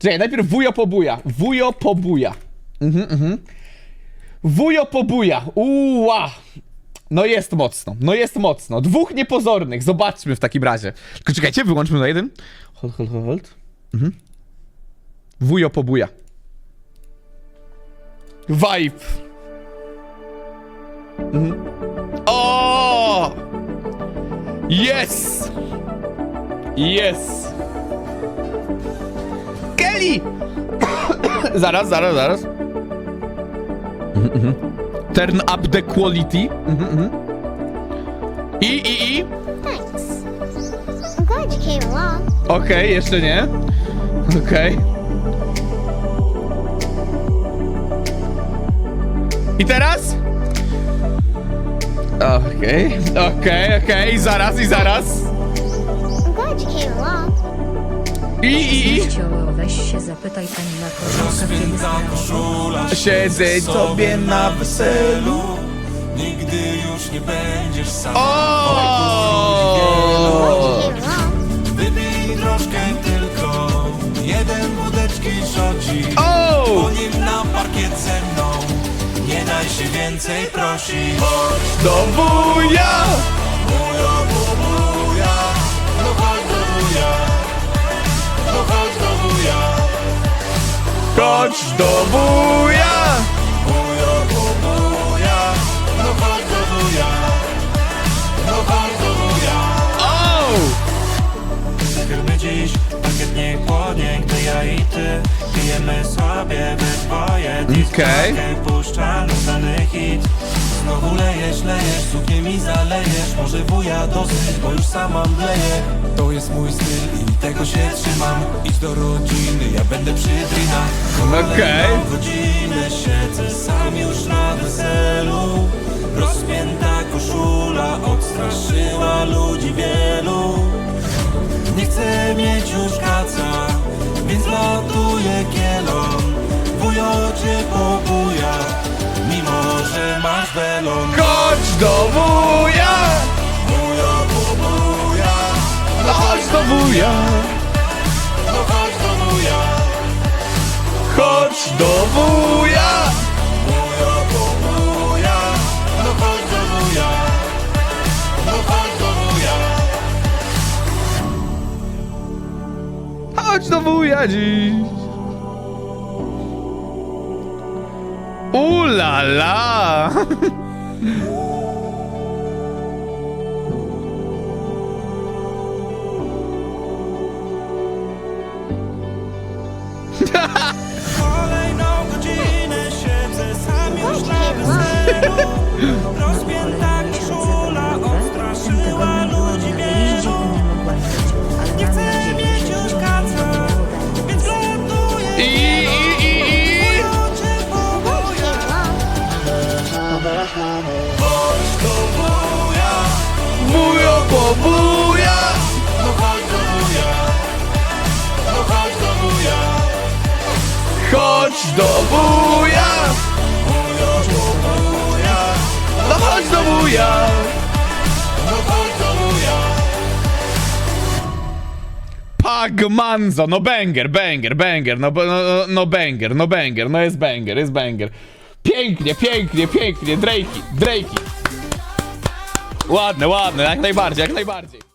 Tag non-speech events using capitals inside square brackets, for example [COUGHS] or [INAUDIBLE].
Czekaj, najpierw wujo pobuja. Wujo pobuja. Mhm, mhm. Wujo pobuja. Uła. No jest mocno, no jest mocno. Dwóch niepozornych, zobaczmy w takim razie. Tylko czekajcie, wyłączmy na jeden. Hold, hold, hold, hold. Mhm. Wujo pobuja. Vibe. Mhm. O! Yes! Yes! Kelly! [COUGHS] zaraz, zaraz, zaraz. Turn up the quality. I, i, i. Thanks. I'm glad you came along. Okej, jeszcze nie. Okej. I teraz? Okej, okej, okej, zaraz i zaraz. I'm glad you came along. I, i, i. Weź się zapytaj pani kiedy sprawa. Siedzę tobie na weselu. Nigdy już nie będziesz sam O! Wypij troszkę tylko Jeden wódeczki szocik O! Po nim na parkiet ze mną Nie daj się więcej prosić Chodź Do wuja! buja, bu, Chodź do! Buja, bu, buja No chodź do wuja No chodź do wuja O! Zachylmy dziś, pakiet nie chłodnie, gdy ja i ty Pijemy sobie we dwoje Okej. Discotekę puszcza nudany hit zalejesz Może wuja dosyć, bo już sama mdleję. To jest mój styl i tego się trzymam. Idź do rodziny, ja będę przy drinach Okej. Kolejną godzinę siedzę sam już na weselu. Rozpięta koszula odstraszyła ludzi wielu. Nie chcę mieć już kaca, więc latuję kielon. Wujo cię pobuja, mimo że masz welon do wuja! Wujo pobuja, No chodź do wuja! no chodź do wuja Chodź do wuja! Wujo pobuja, no chodź do wuja No chodź do wuja Chodź do wuja dziś! Ula la! [LAUGHS] Kolejną Rozpięta koszula odstraszyła ludzi wielu Nie chcę mieć już kaca, więc ląduję I, i, i, i! Came along. chodź do wuja Wujo po wuja! No chodź do wuja No chodź do wuja Chodź do wuja! Wuja! No chodź do wuja Pagmanzo, no banger, banger, banger, no, no, no, banger, no banger, no jest banger, jest banger. Pięknie, pięknie, pięknie, Drakey, Drakey. Ładne, ładne, jak najbardziej, jak najbardziej.